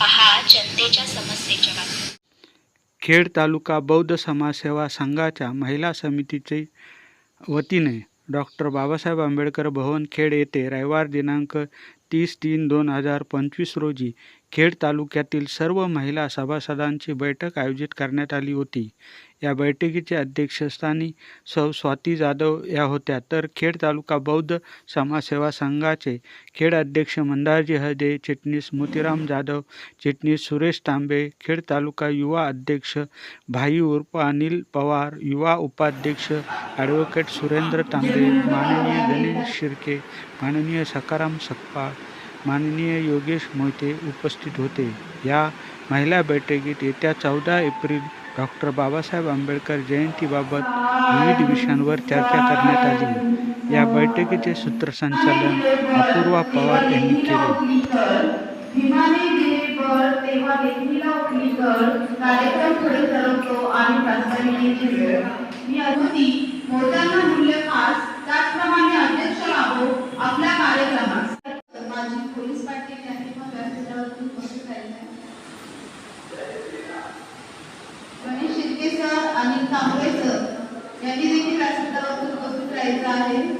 पहा जनतेच्या समस्येच्या बातम्या खेड तालुका बौद्ध समाजसेवा संघाच्या महिला समितीचे वतीने डॉक्टर बाबासाहेब आंबेडकर भवन खेड येथे रविवार दिनांक तीस तीन दोन हजार पंचवीस रोजी खेड तालुक्यातील सर्व महिला सभासदांची बैठक आयोजित करण्यात आली होती. या बैठकीचे अध्यक्षस्थानी सौ स्वाती जाधव या होत्या. तर खेड तालुका बौद्ध समाजसेवा संघाचे खेड अध्यक्ष मंदारजी हदे चिटणीस मोतीराम जाधव चिटणीस सुरेश तांबे खेड तालुका युवा अध्यक्ष भाई उर्फ अनिल पवार युवा उपाध्यक्ष ॲडव्होकेट सुरेंद्र तांबे माननीय गणेश शिर्के माननीय सकाराम सकपाळ माननीय योगेश मोहिते उपस्थित होते. या महिला बैठकीत येत्या चौदा एप्रिल डॉक्टर बाबासाहेब आंबेडकर जयंतीबाबत विविध विषयांवर चर्चा करण्यात आली. या बैठकीचे सूत्रसंचालन अपूर्वा पवार यांनी केले. सर. यांनी देखील व्यासपीठावरती उपस्थित राहायचं आहे.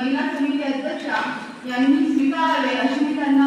महिला समिती अध्यक्षा यांनी स्वीकारावे अशी मी त्यांना